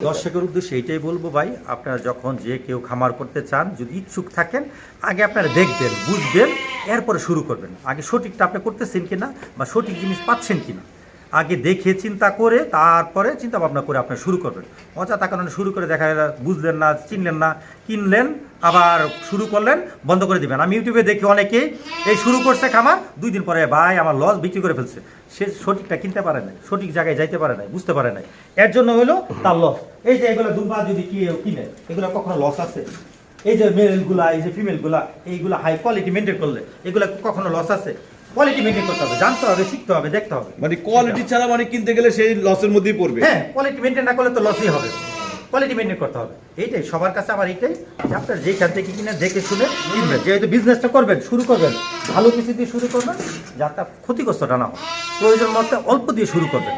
দর্শকের উদ্দেশ্যে এইটাই বলব ভাই, আপনারা যখন যে কেউ খামার করতে চান, যদি ইচ্ছুক থাকেন, আগে আপনারা দেখবেন, বুঝবেন, এরপরে শুরু করবেন। আগে সঠিকটা আপনি করতেছেন কিনা বা সঠিক জিনিস পাচ্ছেন কিনা। আগে দেখে চিন্তা করে তারপরে চিন্তা ভাবনা করে আপনি শুরু করবেন। অযথা কারণে শুরু করে দেখা বুঝলেন না, চিনলেন না, কিনলেন, আবার শুরু করলেন, বন্ধ করে দিবেন। আমি ইউটিউবে দেখি অনেকেই এই শুরু করছে খামার, দুই দিন পরে ভাই আমার লস বিক্রি করে ফেলছে। সে সঠিকটা কিনতে পারে নাই, সঠিক জায়গায় যাইতে পারে নাই, বুঝতে পারে নাই। এর জন্য হলো তার লস। এই যে এগুলো দুর্বা যদি কিনে, এগুলো কখনো লস আছে? এই যে মেলগুলা এই যে ফিমেলগুলা এইগুলো হাই কোয়ালিটি মেনটেন করলে এগুলো কখনো লস আছে? কোয়ালিটি মেনটেন করতে হবে জানতে হবে শিখতে হবে দেখতে হবে। মানে কোয়ালিটি ছাড়া মানে কিনতে গেলে সেই লসের মধ্যেই পড়বে। হ্যাঁ কোয়ালিটি মেনটেন না করলে তো লসই হবে। কোয়ালিটি মেনটেন করতে হবে। এইটাই সবার কাছে আমার এইটাই যে আপনার যেখান থেকে কিনে দেখে শুনে কিনবেন যেহেতু বিজনেসটা করবেন শুরু করবেন ভালো কিছু দিয়ে শুরু করবেন যাতে ক্ষতিগ্রস্তটা না হয় প্রয়োজন মতো অল্প দিয়ে শুরু করবেন।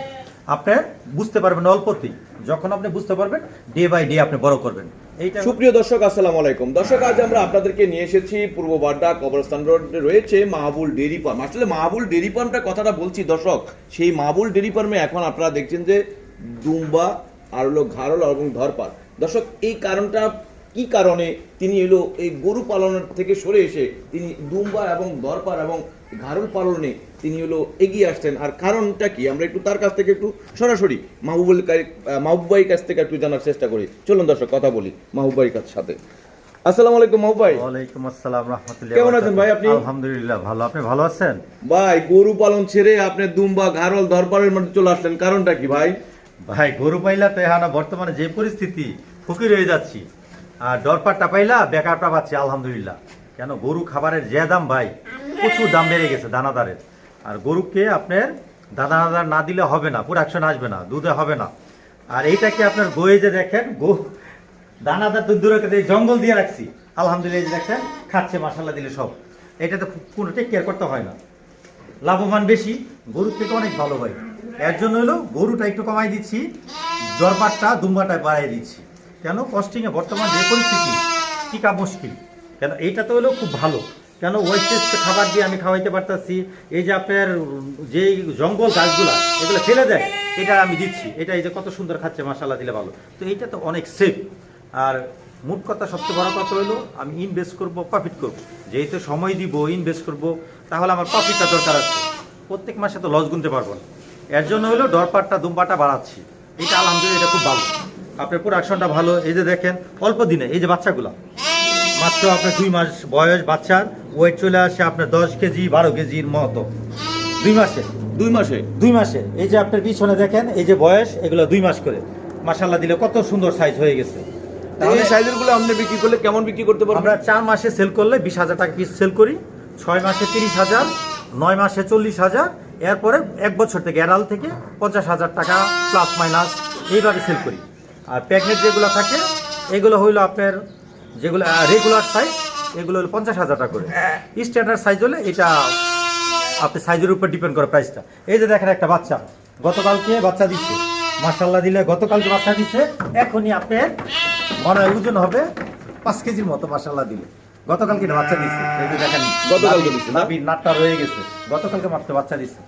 আপনি বুঝতে পারবেন অল্পতেই। যখন আপনি বুঝতে পারবেন ডে বাই ডে আপনি বড় করবেন। সুপ্রিয় দর্শক, আসসালামু আলাইকুম। দর্শক, আজ আমরা আপনাদেরকে নিয়ে এসেছি পূর্ব বাড্ডা কবরস্থান রোডে রয়েছে মাহবুল ডেরি ফার্ম। আসলে মাহবুল ডেরি ফার্মটা কথাটা বলছি, দর্শক, সেই মাহবুল ডেরি ফার্মে এখন আপনারা দেখছেন যে দুম্বা আর হলো ঘাড়ল এবং ধরপাল দর্শক, এই কারণটা কি কারণে তিনি এলো, এই গরু পালনের থেকে সরে এসে তিনি দুম্বা এবং দরপার এবং ঘাড়ল পালনে তিনি হলো এগিয়ে আসছেন আর কারণটা কি? আমরা একটু তার কাছ থেকে একটু সরাসরি মাহবুবুল মাহবুবাইয়ের কাছ থেকে একটু জানার চেষ্টা করি। চলুন দর্শক কথা বলি মাহবুবাইয়ের কাছ সাথে। আসসালামু আলাইকুম মাহবুব ভাই ওয়ালাইকুম আসসালাম রহমতুল্লাহ কেমন আছেন ভাই আপনি? আলহামদুলিল্লাহ ভালো। আপনি ভালো আছেন? ভাই গরু পালন ছেড়ে আপনি দুম্বা ঘাড়ল ধরপালের মধ্যে চলে আসলেন। কারণটা কি ভাই? ভাই গরু পাইলা তো এখন বর্তমানে যে পরিস্থিতি ফকির হয়ে যাচ্ছি। আর দরপারটা পাইলা বেকারটা পাচ্ছি আলহামদুলিল্লাহ। কেন? গরু খাবারের যে দাম ভাই প্রচুর দাম বেড়ে গেছে দানাদারের। আর গরুকে আপনার দাদা দাদা না দিলে হবে না, পুরো প্রোডাকশন আসবে না, দুধে হবে না। আর এইটাকে আপনার বয়ে যে দেখেন, গো দানাদার তো দূরে জঙ্গল দিয়ে রাখছি। আলহামদুলিল্লাহ দেখেন, খাচ্ছে মশালা দিলে সব। এটাতে কোনো টেক কেয়ার করতে হয় না। লাভবান বেশি, গরুর থেকে অনেক ভালো হয়। এর জন্য হলো গরুটা একটু কমাই দিচ্ছি দরবারটা দুম্বাটা বাড়াই দিচ্ছি। কেন? কস্টিংয়ে বর্তমান যে পরিস্থিতি, টিকা মুশকিল। কেন? এইটা তো হলো খুব ভালো। কেন ওয়েস্টেজ খাবার দিয়ে আমি খাওয়াইতে পারতাছি? এই যে আপনার যে জঙ্গল গাছগুলা, এগুলো ফেলে দেয়, এটা আমি দিচ্ছি। এটা এই যে কত সুন্দর খাচ্ছে মশালা দিলে ভালো। তো এইটা তো অনেক সেফ আর মোট কথা, সবচেয়ে বড় কথা হলো, আমি ইনভেস্ট করব প্রফিট করব। যেহেতু সময় দিব ইনভেস্ট করব, তাহলে আমার প্রফিটটা দরকার আছে। প্রত্যেক মাসে তো লস গুনতে পারব না। এর জন্য হলো ডরপাটটা দুম্বাটা বাড়াচ্ছি। এটা আলহামদুলিল্লাহ, এটা খুব ভালো। আপনার প্রোডাকশনটা ভালো। এই যে দেখেন, অল্প দিনে, এই যে বাচ্চাগুলো মাত্র আপনার দুই মাস বয়স বাচ্চার। ওয়েট চলে আসে আপনার দশ কেজি বারো কেজির মতো। দুই মাসে? দুই মাসে? দুই মাসে। এই যে আপনার পিছনে দেখেন এই যে বয়স এগুলো দুই মাস করে। মাসাল্লাহ দিলে কত সুন্দর সাইজ হয়ে গেছে। এই সাইজেরগুলো আপনি বিক্রি করলে কেমন বিক্রি করতে পারবেন? আমরা চার মাসে সেল করলে বিশ হাজার টাকা পিস সেল করি ছয় মাসে তিরিশ হাজার নয় মাসে চল্লিশ হাজার এরপরে এক বছর থেকে এরাল থেকে পঞ্চাশ হাজার টাকা প্লাস মাইনাস এইভাবে সেল করি। আর প্যাকেট যেগুলো থাকে এগুলো হইল আপনার যেগুলো রেগুলার সাইজ এগুলো হলো পঞ্চাশ হাজার টাকা করে। স্ট্যান্ডার্ড সাইজ হলে এটা আপনি সাইজের উপর ডিপেন্ড করে প্রাইসটা এই যে দেখেন একটা বাচ্চা গতকালকে বাচ্চা দিচ্ছে। মাসাল্লাহ দিলে গতকালকে বাচ্চা দিচ্ছে এখনই আপনার মনে হয় ওজন হবে পাঁচ কেজির মতো মাসাল্লাহ দিলে। গতকালকে বাচ্চা দিচ্ছে। এই যে দেখেন গতকালকে দিচ্ছে? নাটটা রয়ে গেছে। গতকালকে মাত্র বাচ্চা দিচ্ছে।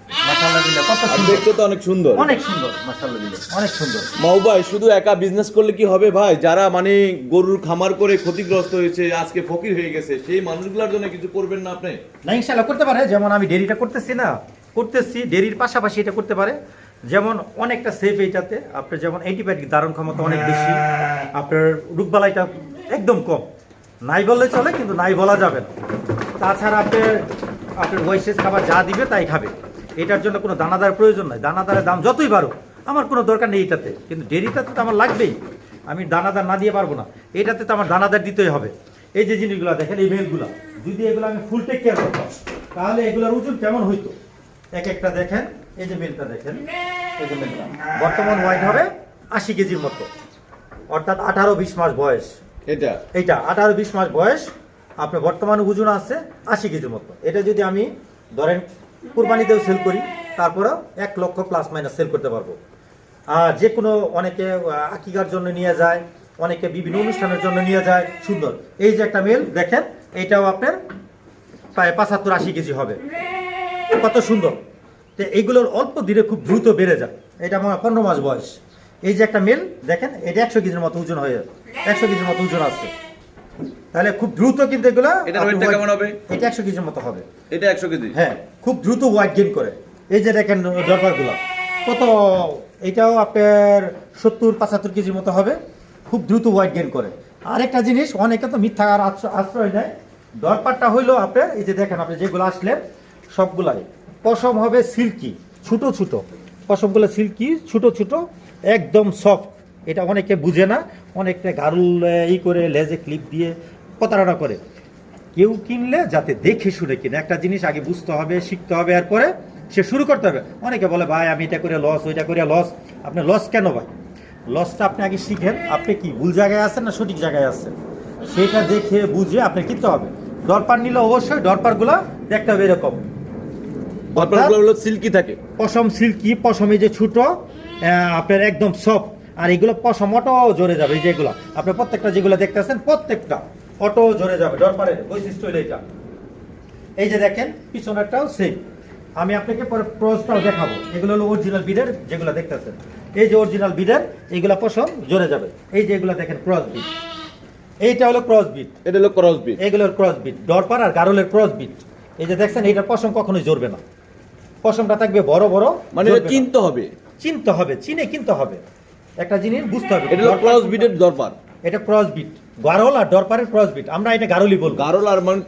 দেখতে তো অনেক সুন্দর। অনেক সুন্দর অনেক সুন্দর। ভাই শুধু একা বিজনেস করলে কি হবে ভাই? যারা মানে গরুর খামার করে ক্ষতিগ্রস্ত হয়েছে আজকে ফকির হয়ে গেছে সেই মানুষগুলোর জন্য কিছু করবেন না আপনি? না ইনশাল্লাহ করতে পারে। যেমন আমি ডেরিটা করতেছি না করতেছি ডেরির পাশাপাশি এটা করতে পারে। যেমন অনেকটা সেফ এইটাতে। আপনার যেমন অ্যান্টিবায়োটিক ধারণ ক্ষমতা অনেক বেশি। আপনার রোগবালাইটা একদম কম। নাই বললে চলে কিন্তু নাই বলা যাবে না। তাছাড়া আপনার আপনার ওয়েস্টেজ খাবার যা দিবে তাই খাবে। এটার জন্য কোনো দানাদার প্রয়োজন নয় দানাদারের দাম যতই বাড়ো আমার কোনো দরকার নেই এটাতে কিন্তু ডেরিটাতে তো আমার লাগবেই। আমি দানাদার না দিয়ে পারব না। এটাতে তো আমার দানাদার দিতেই হবে। এই যে জিনিসগুলো দেখেন এই মেলগুলো যদি এগুলো আমি ফুল টেক কেয়ার করতাম তাহলে এগুলোর ওজন কেমন হইতো? এক একটা দেখেন এই যে মেলটা দেখেন এই যে মেলটা বর্তমান ওয়াইট হবে আশি কেজির মতো। অর্থাৎ আঠারো বিশ মাস বয়স। এটা? এইটা আঠারো বিশ মাস বয়স। আপনার বর্তমানে ওজন আছে আশি কেজির মতো। এটা যদি আমি ধরেন কুরবানিতেও সেল করি, তারপরেও এক লক্ষ প্লাস মাইনাস সেল করতে পারব। আর যে কোনো অনেকে আকিকার জন্য নিয়ে যায়, অনেকে বিভিন্ন অনুষ্ঠানের জন্য নিয়ে যায়, সুন্দর। এই যে একটা মেল দেখেন এইটাও আপনার প্রায় পাঁচাত্তর আশি কেজি হবে। কত সুন্দর। তো এইগুলোর অল্প দিনে খুব দ্রুত বেড়ে যায়। এটা আমার পনেরো মাস বয়স। এই যে একটা মেল দেখেন, এটা একশো কেজির মতো ওজন হয়ে একশো কেজির মতো ওজন আছে। তাহলে খুব দ্রুত কিন্তু এগুলো আপনি ওয়েটটা কেমন হবে? এটা একশো কেজির মতো হবে। এটা একশো কেজি? হ্যাঁ খুব দ্রুত ওয়াইট গেইন করে। এই যে দেখেন দরবারগুলো কত? এটাও আপনার সত্তর পঁচাত্তর কেজির মতো হবে। খুব দ্রুত ওয়াইট গেইন করে। আরেকটা জিনিস অনেকে তো মিথ্যা আর আশ্রয় নেয়। দরপারটা হইল আপনার এই যে দেখেন আপনি যেগুলো আসলেন সবগুলাই। পশম হবে সিল্কি ছোটো ছোটো। পশমগুলো সিল্কি ছোটো ছোটো একদম সফট এটা অনেকে বুঝে না। অনেকটা গারুল ই করে লেজে ক্লিপ দিয়ে প্রতারণা করে। কেউ কিনলে যাতে দেখে শুনে কিনে। একটা জিনিস আগে বুঝতে হবে শিখতে হবে এরপরে সে শুরু করতে হবে। অনেকে বলে ভাই আমি এটা করে লস ওইটা করে লস আপনি লস কেন ভাই? লসটা আপনি আগে শিখেন। আপনি কি ভুল জায়গায় আছেন না সঠিক জায়গায় আছেন? সেটা দেখে বুঝে আপনি কিনতে হবে। দরপার নিলে অবশ্যই দরপারগুলো দেখতে হবে এরকম। দরপারগুলো সিল্কি থাকে। পশম সিল্কি পশমে যে ছোট আপনার একদম সফট আর এগুলো পশম অটো জোরে যাবে এই যেগুলো। আপনি প্রত্যেকটা যেগুলো দেখতেছেন প্রত্যেকটা অটো জোরে যাবে ডরপারের বৈশিষ্ট্য হলো এটা। এই যে দেখেন পিছনেরটাও সেম আমি আপনাকে পরে প্রসটাও দেখাবো। এগুলো হলো অরিজিনাল বিডের যেগুলো দেখতেছেন। এই যে অরিজিনাল বিডের এইগুলা পশম জোরে যাবে। এই যে এগুলো দেখেন ক্রস বিট এইটা হলো ক্রস বিট এটা হলো ক্রস বিট এগুলোর ক্রস বিট ডরপার আর গারলের ক্রস বিট এই যে দেখছেন এইটা পশম কখনোই জোরবে না। পশমটা থাকবে বড় বড় মানে। চিনতে হবে। চিনতে হবে চিনে কিনতে হবে। একটা জিনিস বুঝতে হবে এটা ক্রস বিটের দরপার এটা ক্রস বিট গারল আর ডরপারের ক্রস বিট আমরা এটা গারলি বলব। গারল আর মানে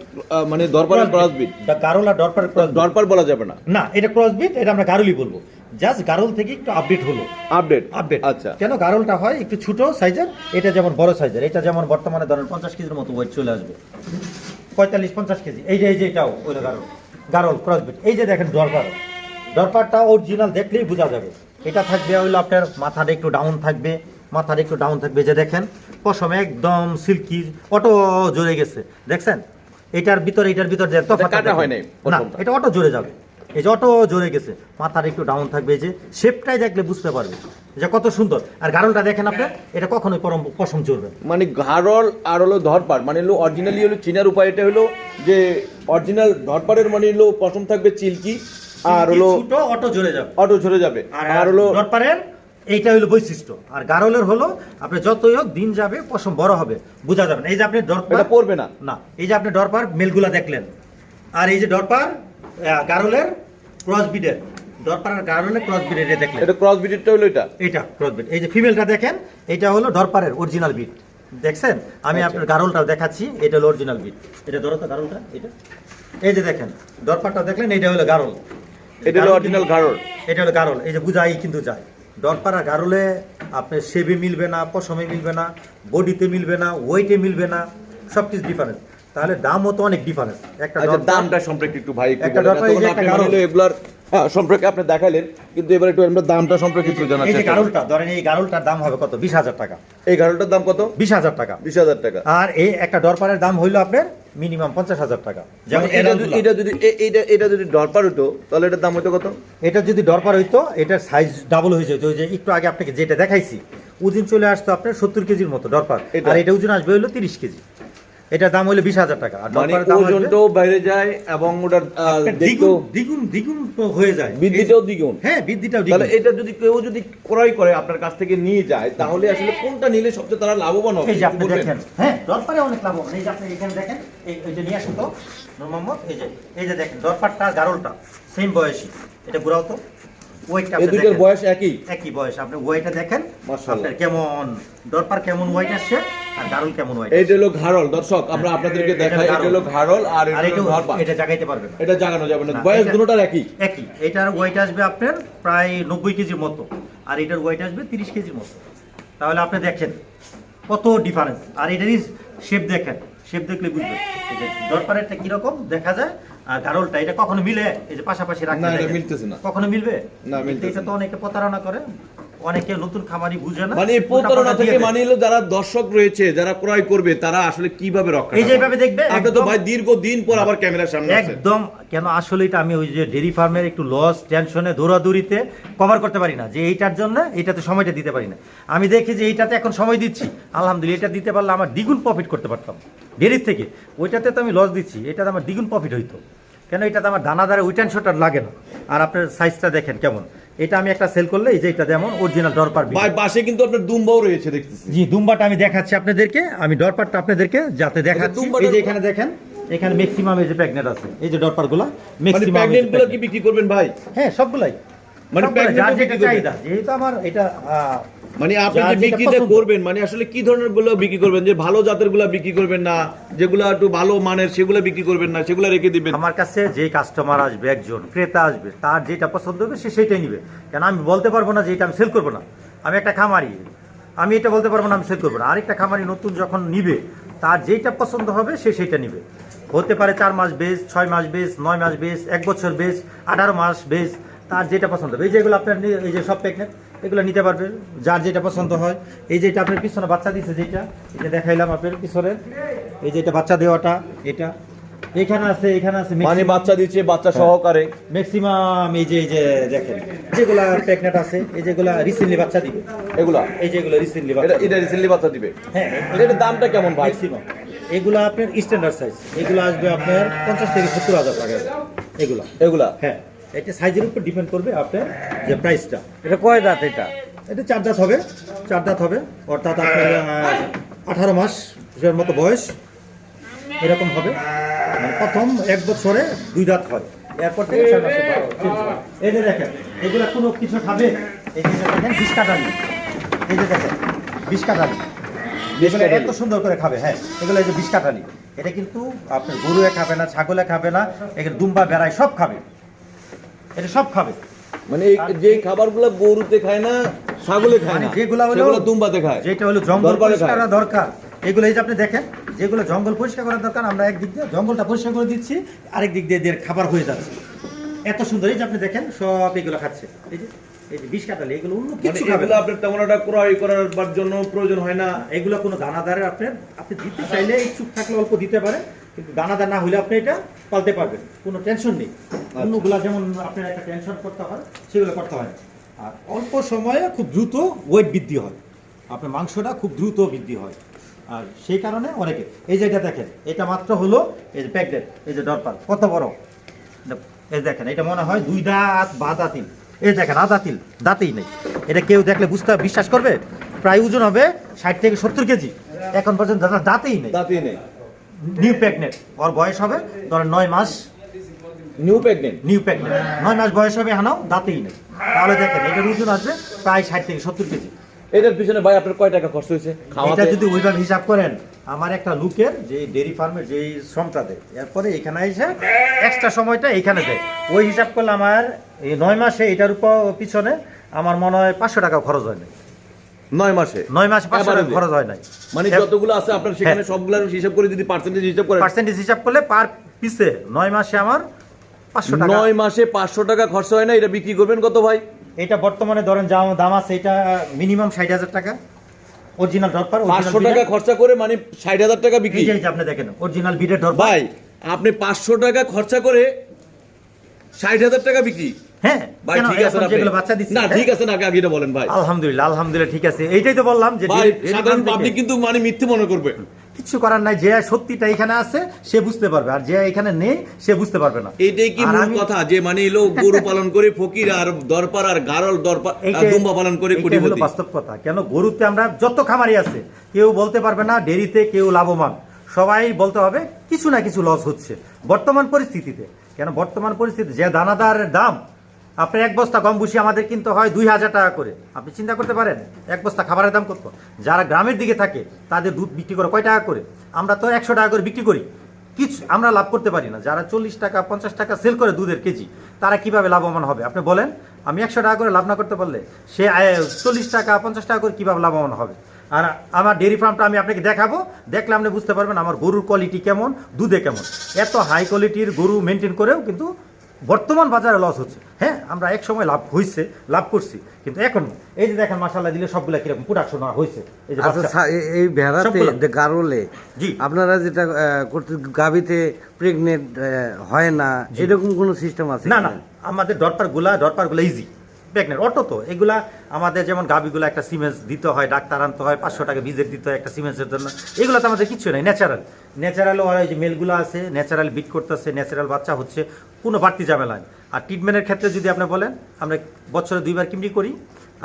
মানে দরপারের ক্রস বিট গারল আর ডরপারের ক্রস দরপার বলা যাবে না। না এটা ক্রস বিট এটা আমরা গারলি বলব। জাস্ট গারল থেকে একটু আপডেট হলো। আপডেট আপডেট আচ্ছা। কেন গারলটা হয় একটু ছোট সাইজের এটা যেমন বড় সাইজের এটা যেমন বর্তমানে ধরেন পঞ্চাশ কেজির মতো ওয়েট চলে আসবে। পঁয়তাল্লিশ পঞ্চাশ কেজি। এই যে এই যে এটাও ওই গারল। গারল ক্রসবিট এই যে দেখেন ডরপার ডরপারটা অরিজিনাল দেখলেই বোঝা যাবে। এটা থাকবে হইল আপনার মাথাটা একটু ডাউন থাকবে মাথাটা একটু ডাউন থাকবে যে দেখেন পশম একদম সিল্কি অটো জড়ে গেছে দেখছেন? এটার ভিতরে এটার ভিতর কাটা। হয় নাই না এটা অটো জোরে যাবে। এই যে অটো জোরে গেছে মাথার একটু ডাউন থাকবে এই যে শেপটাই দেখলে বুঝতে পারবে যে কত সুন্দর। আর গারলটা দেখেন আপনি এটা কখনোই পরম পশম চড়বে মানে ঘাড়ল আর হলো ধরপার মানে হলো অরিজিনালি হলো চীনার উপায় এটা হলো যে অরিজিনাল ধরপারের মানে হলো পশম থাকবে চিল্কি আর হলো ছোট অটো জোরে যাবে। অটো ঝরে যাবে। আর হলো দরপারের এইটা হলো বৈশিষ্ট্য। আর গারলের হলো আপনি যতই হোক দিন যাবে পশম বড় হবে বোঝা যাবে না। এই যে আপনি দরপার এটা পড়বে না। না এই যে আপনি ডরপার মেলগুলা দেখলেন। আর এই যে ডরপার গারলের ক্রস বিডের ডরপার আর গারলের ক্রস বিডের দেখলেন। এটা ক্রস বিটেরটা হলো এটা। এটা ক্রস বিট এই যে ফিমেলটা দেখেন এটা হলো ডরপারের অরিজিনাল বিট দেখছেন? আমি আচ্ছা। আপনার গারলটাও দেখাচ্ছি এটা হলো অরিজিনাল বিট এটা ধরো তো গারলটা এটা। এই যে দেখেন দরপারটা দেখলেন এটা হলো গারল। এটা হলো অরিজিনাল ঘাড়ল এটা হলো গারল এই যে বুঝাই কিন্তু যায়। ডরপাড়া গারলে আপনার শেবে মিলবে না পশমে মিলবে না বডিতে মিলবে না ওয়েটে মিলবে না সব কিছু ডিফারেন্স তাহলে দামও তো অনেক ডিফারেন্স একটা আচ্ছা দামটা সম্পর্কে একটু ভাই একটু গারল। এগুলার হ্যাঁ, সম্পর্কে আপনি দেখাইলেন কিন্তু এবার একটু আমরা দামটা সম্পর্কে একটু জানার এই যে গারলটা ধরেন এই গারলটার দাম হবে কত? বিশ হাজার টাকা। এই ঘাড়লটার দাম কত? বিশ হাজার টাকা। বিশ হাজার টাকা। আর এই একটা ডরপারের দাম হইল আপনার মিনিমাম পঞ্চাশ হাজার টাকা। যেমন মানে এটা যদি এটা যদি এটা এটা যদি ডরপার হইতো তাহলে এটার দাম হইতো কত? এটা যদি ডরপার হইতো এটার সাইজ ডাবল হয়ে যেত। ওই যে একটু আগে আপনাকে যেটা দেখাইছি ওজন চলে আসতো আপনার সত্তর কেজির মতো ডরপার এটা? আর এটা ওজন আসবে হলো তিরিশ কেজি। এটার দাম হলো বিশ হাজার টাকা। আর মানে ওজনটাও বাইরে যায় এবং ওটার দ্বিগুণ দ্বিগুণ দ্বিগুণ হয়ে যায়। বৃদ্ধিটাও দ্বিগুণ। হ্যাঁ বৃদ্ধিটাও তাহলে এটা যদি কেউ যদি ক্রয় করে আপনার কাছ থেকে নিয়ে যায় তাহলে আসলে কোনটা নিলে সবচেয়ে তারা লাভবান হবে এই যে আপনি দেখেন। হ্যাঁ দরকারে অনেক লাভ এই যে আপনি এখানে দেখেন এই যে নিয়ে আসুন তো। মোহাম্মদ এই যে এই যে দেখেন দরপারটা গারলটা সেম বয়সী। এটা ঘুরাও তো। ওয়েটটা এই দুইটার বয়স একই। একই বয়স আপনি ওয়েটটা দেখেন। আপনার কেমন দরপার কেমন ওয়েট আসছে আর গারল কেমন ওয়েট এইটা হলো ঘাড়ল দর্শক আমরা আপনাদেরকে দেখাই এটা হলো ঘাড়ল আর আর এটা এটা হলো ধরপা এটা জাগাইতে পারবে এটা জাগানো যাবে না। না, বয়স দুটোটার একই। একই। এটার ওয়েট আসবে আপনার প্রায় নব্বই কেজির মতো। আর এটার ওয়েট আসবে তিরিশ কেজির মতো। তাহলে আপনি দেখেন কত ডিফারেন্স আর এটারই শেপ দেখেন। শেপ দেখলে বুঝবেন। দরপারেরটা কীরকম দেখা যায়। আর গারলটা এটা কখনো মিলে? এই যে পাশাপাশি রাখতে না, এটা মিলতেছে না। কখনো মিলবে? না, মিলতেছে এটা তো অনেকে প্রতারণা করে। অনেকে নতুন খামারি বুঝে না। মানে প্রতারণা থেকে মানে হলো যারা দর্শক রয়েছে যারা ক্রয় করবে তারা আসলে কীভাবে রক্ষা এই যে এইভাবে দেখবে, আপনি তো ভাই দীর্ঘ দিন পর আবার ক্যামেরার সামনে একদম কেন আসলে এটা আমি ওই যে ডেরি ফার্মের একটু লস টেনশনে দৌড়াদৌড়িতে কভার করতে পারি না। যে এইটার জন্য এইটাতে সময়টা দিতে পারি না। আমি দেখি যে এইটাতে এখন সময় দিচ্ছি। আলহামদুলিল্লাহ এটা দিতে পারলে আমার দ্বিগুণ প্রফিট করতে পারতাম। ডেরির থেকে। ওইটাতে তো আমি লস দিচ্ছি। এটাতে আমার দ্বিগুণ প্রফিট হইতো। কেন এটাতে আমার দানাদারে ওই টেনশনটা লাগে না। আর আপনার সাইজটা দেখেন কেমন। এটা আমি একটা সেল করলে এই যে এটা যেমন অরিজিনাল ডরপার ভাই পাশে কিন্তু আপনার দুম্বাও রয়েছে দেখতেছি। জি দুম্বাটা আমি দেখাচ্ছি আপনাদেরকে। আমি ডরপারটা আপনাদেরকে যাতে দেখাচ্ছি। এই যে এখানে দেখেন এখানে ম্যাক্সিমাম এই যে প্যাগনেট আছে এই যে ডরপারগুলো ম্যাক্সিমাম মানে ম্যাক্সিমাম প্রেগনেন্টগুলো কি বিক্রি করবেন ভাই? হ্যাঁ সবগুলাই। মানে ও যেটা চাইদা চাহিদা। যেহেতু আমার এটা মানে আপনি যে যেটা বিক্রিটা করবেন মানে আসলে কি ধরনেরগুলো বিক্রি করবেন? যে ভালো জাতেরগুলা বিক্রি করবেন না যেগুলো একটু ভালো মানের সেগুলো বিক্রি করবেন না সেগুলো রেখে দিবেন। আমার কাছে যে কাস্টমার আসবে একজন ক্রেতা আসবে তার যেটা পছন্দ হবে সে সেটাই নিবে। কেন আমি বলতে পারব না যে এটা আমি সেল করব না? আমি একটা খামারি। আমি এটা বলতে পারব না আমি সেল করব না। আরেকটা খামারি নতুন যখন নিবে তার যেটা পছন্দ হবে সে সেটা নিবে। হতে পারে চার মাস বেস ছয় মাস বেস নয় মাস বেস এক বছর বেস আঠারো মাস বেস তার যেটা পছন্দ হবে। এই যেগুলো আপনার এই যে সব প্যাকেট এগুলো নিতে পারবে যার যেটা পছন্দ হয়। এই যে এটা আপনার পিছনে বাচ্চা দিচ্ছে যেটা এটা দেখাইলাম আপনার পিছনে। এই যে এটা বাচ্চা দেওয়াটা এটা। এখানে আছে এখানে আছে মানে বাচ্চা দিচ্ছে বাচ্চা সহকারে। ম্যাক্সিমাম এই যে এই যে দেখেন যেগুলা প্রেগনেন্ট আছে এই যেগুলা রিসেন্টলি বাচ্চা দিবে। এগুলা? এই যেগুলো রিসেন্টলি বাচ্চা এটা রিসেন্টলি বাচ্চা দিবে? হ্যাঁ এটার দামটা কেমন ভাই? ম্যাক্সিমাম এগুলা আপনার স্ট্যান্ডার্ড সাইজ এগুলো আসবে আপনার পঞ্চাশ থেকে সত্তর হাজার টাকা। এগুলা। এগুলা? হ্যাঁ। এটা সাইজের উপর ডিপেন্ড করবে আপনার যে প্রাইসটা এটা কয় দাঁত এটা? এটা চার দাঁত হবে চার দাঁত হবে। অর্থাৎ আপনার আঠারো মাস মতো বয়স এরকম হবে। মানে প্রথম এক বছরে দুই দাঁত হয়। এরপর থেকে ছয় মাসে বারো, change হয়। এই যে দেখেন এগুলো কোনো কিছু খাবে? এই যে দেখেন বিষ কাটালি এই যে দেখেন বিষ কাটালি এগুলো এত সুন্দর করে খাবে হ্যাঁ এগুলো এই যে বিষ কাটালি এটা কিন্তু আপনার গরুয়ে খাবে না ছাগলে খাবে না এখানে দুম্বা বেড়ায় সব খাবে। এটা সব খাবে। মানে যে খাবারগুলো গরুতে খায় না ছাগলে খায় মানে না যেগুলা হলো দুম্বাতে খায়। যেটা হলো জঙ্গল পরিষ্কার করা দরকার। এগুলো এই যে আপনি দেখেন যেগুলো জঙ্গল পরিষ্কার করা দরকার আমরা একদিক দিয়ে জঙ্গলটা পরিষ্কার করে দিচ্ছি আরেক দিক দিয়ে এদের খাবার হয়ে যাচ্ছে। এত সুন্দর এই যে আপনি দেখেন সব এগুলো খাচ্ছে। এই যে এই যে বিষ কাটালে এগুলো অন্য মানে কিছু খাবে না। আপনার তেমন একটা ক্রয় করার জন্য প্রয়োজন হয় না। এগুলো কোনো দানাদারের আপনার আপনি দিতে চাইলে ইচ্ছুক থাকলে অল্প দিতে পারে কিন্তু দানাদার না হলে আপনি এটা পালতে পারবেন। কোনো টেনশন নেই। অন্যগুলা যেমন আপনার একটা টেনশন করতে হয় সেগুলো করতে হয় আর অল্প সময়ে খুব দ্রুত ওয়েট বৃদ্ধি হয়। আপনার মাংসটা খুব দ্রুত বৃদ্ধি হয়। আর সেই কারণে অনেকে এই যে এটা দেখেন এটা মাত্র হলো এই যে প্যাকডেট এই যে ডরপাল কত বড়? এই দেখেন এটা মনে হয় দুই দাঁত বা দাঁতিল। এই দেখেন আদা তিল দাঁতেই নেই। এটা কেউ দেখলে বুঝতে বিশ্বাস করবে? প্রায় ওজন হবে ষাট থেকে সত্তর কেজি। এখন পর্যন্ত দাঁতেই নেই। দাঁতই নেই। নিউ প্রেগনেন্ট ওর বয়স হবে ধরেন নয় মাস। নিউ প্রেগনেন্ট নিউ প্রেগনেন্ট নয় মাস বয়স হবে হানাও দাঁতেই নেই। তাহলে দেখেন এটার ওজন আসবে প্রায় ষাট থেকে সত্তর কেজি। এটার পিছনে ভাই আপনার কয় টাকা খরচ হয়েছে? এটা যদি ওইভাবে হিসাব করেন আমার একটা লুকের যে ডেরি ফার্মের যে শ্রমটা দেয় এরপরে এখানে এসে এক্সট্রা সময়টা এখানে দেয়। ওই হিসাব করলে আমার এই নয় মাসে এটার উপর পিছনে আমার মনে হয় পাঁচশো টাকা খরচ হয়। নাই নয় মাসে। নয় মাসে পাঁচশো টাকা খরচ হয় নাই। মানে যতগুলো আছে আপনার সেখানে সবগুলোর হিসাব করে যদি পার্সেন্টেজ হিসাব করেন পার্সেন্টেজ হিসাব করলে পার পিসে নয় মাসে আমার পাঁচশো টাকা। নয় মাসে পাঁচশো টাকা খরচ হয় না এটা বিক্রি করবেন কত ভাই? এটা বর্তমানে ধরেন যা দাম আছে এটা মিনিমাম ষাট হাজার টাকা। অরিজিনাল ডরপার পাঁচশো টাকা খরচা করে মানে ষাট হাজার টাকা বিক্রি। আপনি দেখেন অরিজিনাল বিডের ডরপার ভাই আপনি পাঁচশো টাকা খরচা করে ষাট হাজার টাকা বিক্রি। হ্যাঁ ভাই কেন? ঠিক আছে না যেগুলো বাচ্চা দিচ্ছে না হ্যাঁ? ঠিক আছে না আগে এটা বলেন ভাই। আলহামদুলিল্লাহ আলহামদুলিল্লাহ ঠিক আছে। এইটাই তো বললাম যে ভাই ডেলি- ডেলি সাধারণ পাবলিক কিন্তু মানে মিথ্যে মনে করবে। কিছু করার নাই যে সত্যিটা এখানে আছে সে বুঝতে পারবে। আর যে এখানে নেই সে বুঝতে পারবে না। এইটাই কি মূল কথা? যে মানে এলো গরু পালন করে ফকির আর দরপার আর গারল দরপার দুম্বা পালন করে কোটিপতি। বাস্তব কথা। কেন? গরুতে আমরা যত খামারি আছে কেউ বলতে পারবে না ডেরিতে কেউ লাভবান। সবাই বলতে হবে কিছু না কিছু লস হচ্ছে। বর্তমান পরিস্থিতিতে। কেন? বর্তমান পরিস্থিতি যে দানাদারের দাম আপনার এক বস্তা গম ভুসি আমাদের কিনতে হয় দুই হাজার টাকা করে। আপনি চিন্তা করতে পারেন, এক বস্তা খাবারের দাম কত? যারা গ্রামের দিকে থাকে, তাদের দুধ বিক্রি করে কয় টাকা করে? আমরা তো একশো টাকা করে বিক্রি করি। কিছু আমরা লাভ করতে পারি না। যারা চল্লিশ টাকা, পঞ্চাশ টাকা সেল করে দুধের কেজি, তারা কীভাবে লাভবান হবে? আপনি বলেন, আমি একশো টাকা করে লাভ না করতে পারলে সে চল্লিশ টাকা, পঞ্চাশ টাকা করে কীভাবে লাভবান হবে? আর আমার ডেয়ারি ফার্মটা আমি আপনাকে দেখাবো, দেখলে আপনি বুঝতে পারবেন আমার গরুর কোয়ালিটি কেমন, দুধে কেমন। এত হাই কোয়ালিটির গরু মেনটেন করেও কিন্তু বর্তমান বাজারে লস হচ্ছে। হ্যাঁ আমরা এক সময় লাভ হয়েছে লাভ করছি কিন্তু এখন এই যে দেখেন মাসাল্লাহ দিলে সবগুলা কীরকম প্রোডাকশন হয়েছে এই যে আচ্ছা এই ভেড়াতে গারোলে জি। আপনারা যেটা করতে গাবিতে প্রেগনেন্ট হয় না এরকম কোনো সিস্টেম আছে না না আমাদের ডরপারগুলা ডরপারগুলা ইজি প্রেগনেন্ট অটো তো, এগুলা আমাদের যেমন গাবিগুলো একটা সিমেন্স দিতে হয়, ডাক্তার আনতে হয়, পাঁচশো টাকা ভিজিট দিতে হয় একটা সিমেন্সের জন্য। এগুলো তো আমাদের কিছু নাই ন্যাচারাল ন্যাচারাল ওরা যে মেলগুলো আছে ন্যাচারাল বিট করতেছে ন্যাচারাল বাচ্চা হচ্ছে, কোনো বাড়তি ঝামেলা আর ট্রিটমেন্টের ক্ষেত্রে যদি আপনি বলেন, আমরা বছরে দুইবার কিমরি করি,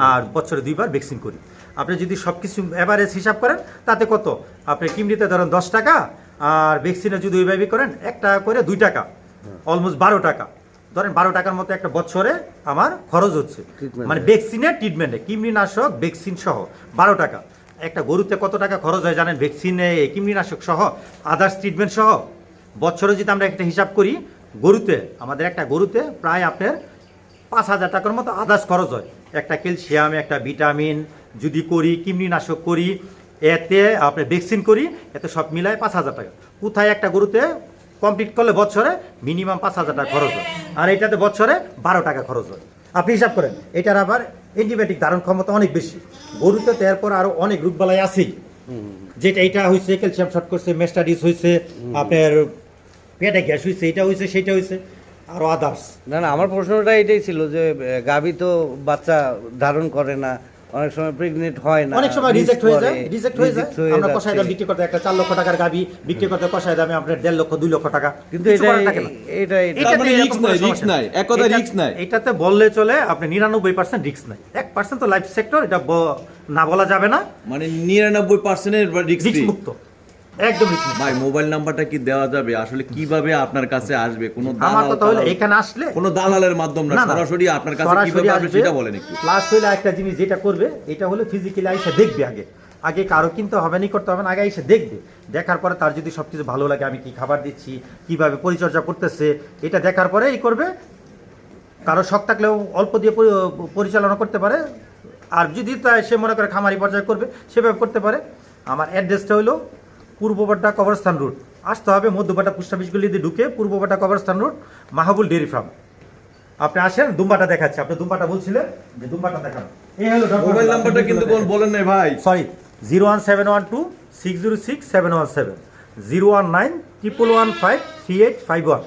আর বছরে দুইবার ভ্যাকসিন করি। আপনি যদি সব কিছু অ্যাভারেজ হিসাব করেন, তাতে কত? আপনি কিমরিতে ধরেন দশ টাকা, আর ভ্যাকসিনে যদি ওইভাবে করেন এক টাকা করে দুই টাকা অলমোস্ট বারো টাকা। ধরেন বারো টাকার মতো একটা বছরে আমার খরচ হচ্ছে। মানে ভ্যাকসিনের ট্রিটমেন্টে কৃমিনাশক ভ্যাকসিন সহ বারো টাকা। একটা গরুতে কত টাকা খরচ হয় জানেন? ভ্যাকসিনে কৃমিনাশক সহ আদার্স ট্রিটমেন্ট সহ। বছরে যদি আমরা একটা হিসাব করি গরুতে আমাদের একটা গরুতে প্রায় আপনার পাঁচ হাজার টাকার মতো আদার্স খরচ হয়। একটা ক্যালসিয়াম একটা ভিটামিন যদি করি কৃমিনাশক করি এতে আপনি ভ্যাকসিন করি এতে সব মিলায় পাঁচ হাজার টাকা। কোথায় একটা গরুতে কমপ্লিট করলে বছরে মিনিমাম পাঁচ হাজার টাকা খরচ হয়। আর এটাতে বছরে বারো টাকা খরচ হয়। আপনি হিসাব করেন, এটার আবার অ্যান্টিবায়োটিক ধারণ ক্ষমতা অনেক বেশি। গরুতে তো এরপর আরও অনেক রোগবালাই আছেই। যেটা এটা হয়েছে ক্যালসিয়াম শর্ট করছে মেস্টাডিস হয়েছে আপনার পেটে গ্যাস হয়েছে এটা হয়েছে সেটা হয়েছে আরও আদার্স না না, আমার প্রশ্নটা এটাই ছিল যে গাভী তো বাচ্চা ধারণ করে না অনেক সময় প্রেগনেন্ট হয় না অনেক সময় রিজেক্ট হয়ে যায় রিজেক্ট হয়ে যায় আমরা। কষায় দাম বিক্রি করতে একটা চার লক্ষ টাকার গাবি বিক্রি করতে কষায় দামে আপনার দেড় লক্ষ দুই লক্ষ টাকা কিন্তু এটা। এটা এটা তার মানে নাই, নাই। এক কথা নাই। এটাতে বললে চলে আপনি নিরানব্বই পার্সেন্ট রিক্স নাই এক পার্সেন্ট তো লাইফ সেক্টর এটা না বলা যাবে না মানে নিরানব্বই পার্সেন্টের রিক্স মুক্ত একদম ভাই মোবাইল নাম্বারটা কি দেওয়া যাবে? আসলে কীভাবে আপনার কাছে আসবে? কোনো আমার কথা হলো এখানে আসলে কোনো দালালের মাধ্যম না। সরাসরি আপনার কাছে কীভাবে আসবে। সেটা বলেন একটু। প্লাস হইলে একটা জিনিস যেটা করবে এটা হলো ফিজিক্যালি আইসে দেখবে আগে। আগে কারও কিনতে হবে না করতে হবে না আগে এসে দেখবে। দেখার পরে তার যদি সবকিছু ভালো লাগে আমি কি খাবার দিচ্ছি কীভাবে পরিচর্যা করতেছে এটা দেখার পরে এই করবে। কারও শখ থাকলেও অল্প দিয়ে পরিচালনা করতে পারে। আর যদি তাই সে মনে করে খামারি পর্যায়ে করবে সেভাবে করতে পারে। আমার অ্যাড্রেসটা হলো পূর্ববাড্ডা কবরস্থান রুট আসতে হবে মধ্যবাড্ডা পোস্ট অফিসগুলি দিয়ে ঢুকে পূর্ববাড্ডা কবরস্থান রুট মাহবুল ডেয়ারি ফার্ম। আপনি আসেন দুম্বাটা দেখাচ্ছি। আপনি দুম্বাটা বলছিলেন যে দুম্বাটা দেখান। এই হলো মোবাইল নাম্বারটা কিন্তু কোন বলেন নাই ভাই। Sorry zero one seven one two six zero six seven one seven zero one nine triple one five three eight five one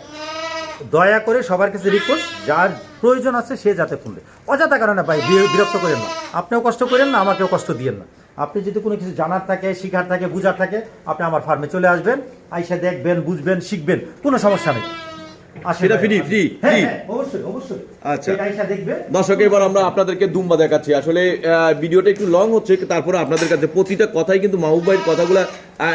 দয়া করে সবার কাছে রিকোয়েস্ট যার প্রয়োজন আছে সে যাতে ফোন দেয় অযথা কারণে ভাই বিরক্ত করেন না। আপনিও কষ্ট করেন না আমাকেও কষ্ট দিয়েন না। আপনি যদি কোনো কিছু জানার থাকে শিখার থাকে বুঝার থাকে আপনি আমার ফার্মে চলে আসবেন আইসা দেখবেন বুঝবেন শিখবেন কোনো সমস্যা নেই। সেটা হ্যাঁ? হ্যাঁ, অবশ্যই অবশ্যই। আচ্ছা। এটা আইসা দেখবেন। দর্শক এবার আমরা আপনাদেরকে দুম্বা দেখাচ্ছি আসলে ভিডিওটা একটু লং হচ্ছে তারপরে আপনাদের কাছে প্রতিটা কথাই কিন্তু মাহবুব ভাইয়ের কথাগুলো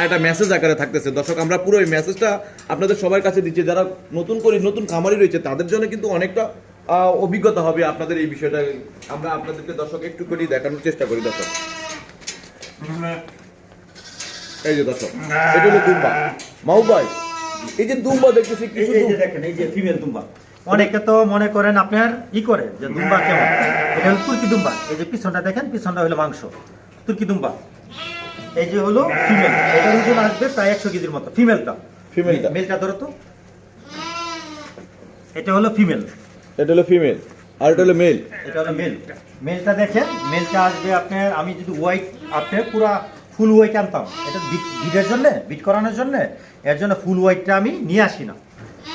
একটা মেসেজ আকারে থাকতেছে। দর্শক আমরা পুরো এই মেসেজটা আপনাদের সবার কাছে দিচ্ছি। যারা নতুন করে নতুন খামারি রয়েছে তাদের জন্য কিন্তু অনেকটা আহ, অভিজ্ঞতা হবে আপনাদের এই বিষয়টা। আমরা আপনাদেরকে দর্শক একটু করে দেখানোর চেষ্টা করি দর্শক। এই যে দর্শক এটা হলো দুম্বা। মাহবুব ভাই এই যে দুম্বা দেখতেছি কিছু এই যে দেখেন এই যে ফিমেল দুম্বা। অনেকে তো মনে করেন আপনার ই করে যে দুম্বা কেমন? এটা হলো তুর্কি দুম্বা। এই যে পিছনটা দেখেন পিছনটা হলো মাংস। তুর্কি দুম্বা। এই যে হলো ফিমেল এটার ওজন আসবে প্রায় একশো কেজির মতো। ফিমেলটা ফিমেলটা। মেলটা ধরো তো। এটা হলো ফিমেল এটা হলো ফিমেল আর এটা হলো মেল এটা হলো মেল মেলটা দেখেন মেলটা আসবে আপনার, আমি যদি হোয়াইট আপনার পুরা ফুল হোয়াইট আনতাম। এটা বিটের জন্য বিট করানোর জন্য, এর জন্য ফুল হোয়াইটটা আমি নিয়ে আসি না।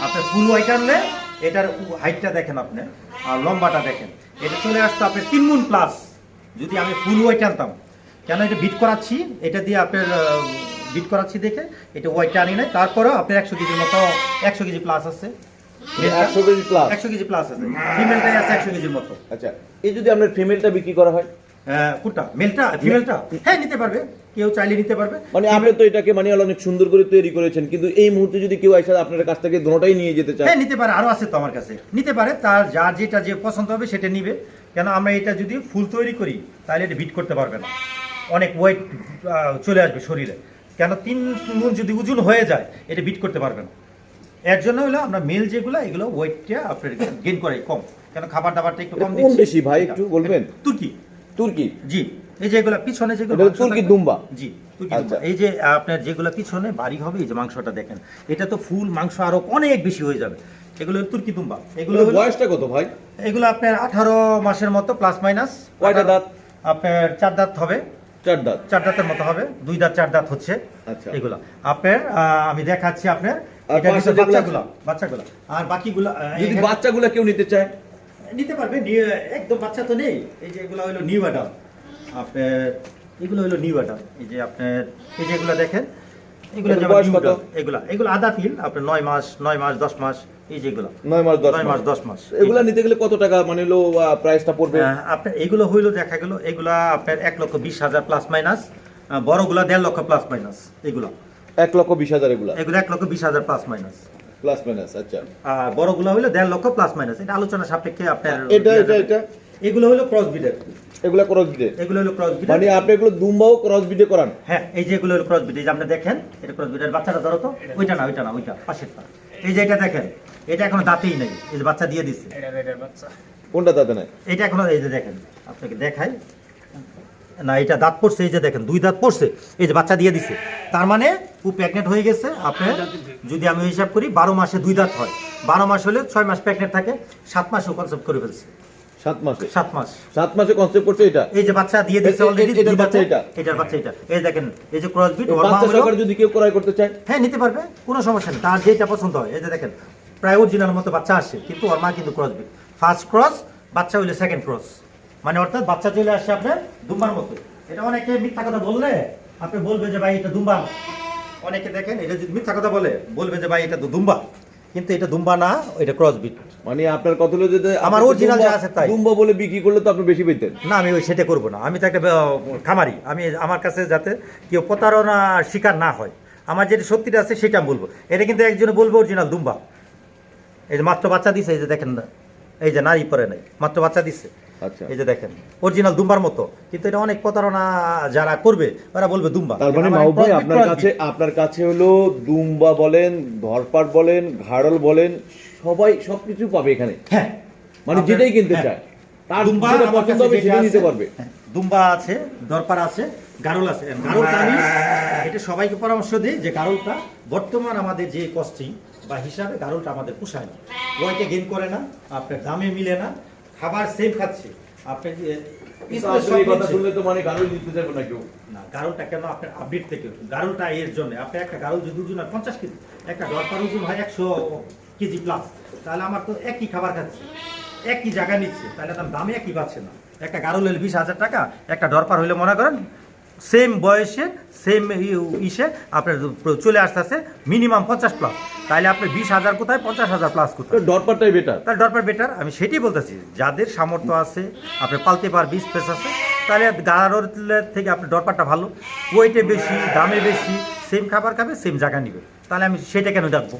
আপনার ফুল হোয়াইট আনলে, এটার হাইটটা দেখেন আপনি, আর লম্বাটা দেখেন। এটা চলে আসতো আপনার তিন গুণ প্লাস যদি আমি ফুল হোয়াইট আনতাম। কেন এটা বিট করাচ্ছি? এটা দিয়ে আপনার বিট করাচ্ছি দেখে, এটা হোয়াইটটা আনি নাই। তারপরেও আপনার একশো কেজির মতো, একশো কেজি প্লাস আছে। একশো কেজি প্লাস একশো কেজি প্লাস আছে। ফিমেলটাই আছে একশো কেজির মতো। আচ্ছা এই যদি আপনার ফিমেলটা বিক্রি করা হয়? কোনটা? মেলটা ফিমেলটা হ্যাঁ নিতে পারবে। কেউ চাইলে নিতে পারবে। মানে আপনি তো এটাকে মানে অনেক সুন্দর করে তৈরি করেছেন কিন্তু এই মুহূর্তে যদি কেউ এসে আপনার কাছ থেকে দুটোটাই নিয়ে যেতে চায়? হ্যাঁ নিতে পারে আরও আছে তো আমার কাছে। নিতে পারে তার যার যেটা যে পছন্দ হবে সেটা নিবে। কেন আমরা এটা যদি ফুল তৈরি করি তাহলে এটা বিট করতে পারবে না। অনেক ওয়েট চলে আসবে শরীরে। কেন তিন গুণ যদি ওজন হয়ে যায় এটা বিট করতে পারবে না। এর জন্য হলো আমরা মেল যেগুলো এগুলো ওয়েটটা আপনার গেন করে কম। কেন খাবার দাবারটা একটু কম কোন দিচ্ছি? দেশি ভাই একটু বলবেন? তুর্কি। তুর্কি? জি। এই যে এগুলো পিছনে যেগুলো তুর্কি দুম্বা? জি আচ্ছা। এই যে আপনার যেগুলো পিছনে বাড়ি হবে এই যে মাংসটা দেখেন এটা তো ফুল মাংস আরও অনেক বেশি হয়ে যাবে। এগুলো তুর্কি দুম্বা। এগুলো বয়সটা কত ভাই? এগুলো আপনার আঠারো মাসের মতো প্লাস মাইনাস কয়টা দাঁত? আপনার চার দাঁত হবে। চার দাঁত। চার দাঁতের মতো হবে। দুই দাঁত চার দাঁত হচ্ছে আচ্ছা। এগুলো। আপনার আমি দেখাচ্ছি আপনার আর এটা পাশে কিন্তু যেগুলো বাচ্চাগুলো বাচ্চাগুলো। আর বাকিগুলো যদি বাচ্চাগুলো কেউ নিতে চায়? নিতে পারবে একদম বাচ্চা তো নেই। এই যে এগুলো হলো নিউ অ্যাডাল আপনার এগুলো হলো নিউ অ্যাডাল এই যে আপনার এই যে এগুলো দেখেন এগুলো যেমন বয়স কত? নিউডাল, এগুলা এগুলো আদা তিল আপনার নয় মাস নয় মাস দশ মাস এই যেগুলো নয় মাস দশ মাস মাস। দশ মাস এগুলা নিতে গেলে কত টাকা? মানে হলো প্রাইসটা পড়বে? আপনার এগুলো হইল দেখা গেল এগুলা আপনার এক লক্ষ বিশ হাজার প্লাস মাইনাস বড়গুলা দেড় লক্ষ প্লাস মাইনাস এগুলো। এক লক্ষ বিশ হাজার এগুলা? এগুলো এক লক্ষ বিশ হাজার প্লাস মাইনাস প্লাস মাইনাস আচ্ছা। আর বড়গুলো হইল দেড় লক্ষ প্লাস মাইনাস এটা আলোচনা সাপেক্ষে আপনার এটা এটা এটা? এগুলো হলো ক্রস বিডের এগুলা ক্রস বিডে এগুলো হলো ক্রস বিডের মানে আপনি এগুলো দুম্বাও ক্রস বিডে করান? হ্যাঁ এই যে এগুলো হলো ক্রস বিড এই যে আপনি দেখেন এটা ক্রস বিডের বাচ্চাটা ধরো তো ওইটা না ওইটা না ওইটা পাশেরটা এই যে এটা দেখেন এটা এখনও দাঁতেই নেই এই যে বাচ্চা দিয়ে দিচ্ছে কোনটা তাতে নাই? এটা এখনও এই যে দেখেন আপনাকে দেখাই। না এটা দাঁত পড়ছে এই যে দেখেন দুই দাঁত পড়ছে এই যে বাচ্চা দিয়ে দিছে। তার মানে ও প্রেগনেন্ট হয়ে গেছে আপনার যদি আমি হিসাব করি বারো মাসে দুই দাঁত হয়। বারো মাস হলে ছয় মাস প্রেগনেন্ট থাকে সাত মাসেও কনসেপ্ট করে ফেলছে। সাত মাসে? সাত মাস। সাত মাসে কনসেপ্ট করছে এটা? এই যে বাচ্চা দিয়ে দিচ্ছে এ- এ- অলরেডি এটার বাচ্চা এটা? এটার বাচ্চা এটা। এই দেখেন এই যে ক্রস বিট যদি কেউ ক্রয় করতে চায়? হ্যাঁ নিতে পারবে কোনো সমস্যা নেই। তার যেটা পছন্দ হয়। এই যে দেখেন প্রায় অরিজিনাল মতো বাচ্চা আসে কিন্তু ওর মা কিন্তু ক্রস বিট ফার্স্ট ক্রস বাচ্চা হইলে সেকেন্ড ক্রস মানে অর্থাৎ বাচ্চা চলে আসছে আপনার দুম্বার মতো। এটা অনেকে মিথ্যা কথা বললে আপনি বলবে যে ভাই এটা দুম্বা অনেকে দেখেন এটা যদি মিথ্যা কথা বলে বলবে যে ভাই এটা তো দুম্বা। কিন্তু এটা দুম্বা না এটা ক্রস বিট মানে আপনার কত হলো যে আমার দুম্বা- যা আছে তাই। দুম্বা বলে বিক্রি করলে তো আপনি বেশি পেতেন। না আমি ওই সেটা করব না। আমি তো একটা খামারি। আমি আমার কাছে যাতে কেউ প্রতারণা শিকার না হয়। আমার যেটা সত্যিটা আছে সেটা আমি বলব। এটা কিন্তু একজনে বলব অরিজিনাল দুম্বা। এই যে মাত্র বাচ্চা দিছে এই যে দেখেন না এই যে নারী পরে নাই মাত্র বাচ্চা দিছে। এই যে দেখেন অরিজিনাল দুম্বার মতো। কিন্তু এটা অনেক প্রতারণা যারা করবে ওরা বলবে দুম্বা। তার মানে মাহবুব ভাই আপনার কাছে আপনার কাছে হলো দুম্বা বলেন ধরপাট বলেন ঘাড়ল বলেন সবাই সবকিছু পাবে এখানে। হ্যাঁ। মানে যেটাই কিনতে হ্যাঁ। চায়। তার দুম্বা পছন্দ হবে সেটা নিতে পারবে। হ্যাঁ, দুম্বা আছে দরপার আছে গারুল আছে। গারুলটা আমি এটা সবাইকে পরামর্শ দিই যে গারুলটা বর্তমান আমাদের যে কস্টিং বা হিসাবে গারুলটা আমাদের পোষায় না। ওয়াইটে গেইন করে না আপনার দামে মিলে না। খাবার সেম খাচ্ছে। আপনি। শুনলে তো মানে যাবে না কেউ। না গারুলটা কেন? আপনার আপডেট থেকে গারুলটা এর জন্য। আপনি একটা গারুল যদি ওজন হয় পঞ্চাশ কেজি একটা দরকার ওজন হয় একশো কেজি প্লাস তাহলে আমার তো একই খাবার খাচ্ছে। একই জায়গা নিচ্ছে। তাহলে তার দামে একই পাচ্ছে না। একটা গারুল হলে বিশ হাজার টাকা একটা দরকার হইলে মনে করেন সেম বয়সে সেম ইসে আপনার চলে আসতেছে মিনিমাম পঞ্চাশ প্লাস তাহলে আপনি বিশ হাজার কোথায় পঞ্চাশ হাজার প্লাস কোথায়? ডরপারটাই বেটার তাহলে ডরপার বেটার আমি সেটাই বলতেছি যাদের সামর্থ্য আছে আপনি পালতে পার বিশ পেস আছে তাহলে গাড়োর থেকে আপনি ডরপারটা ভালো। ওয়েটে বেশি দামে বেশি সেম খাবার খাবে সেম জায়গা নিবে। তাহলে আমি সেটা কেন ডাকবো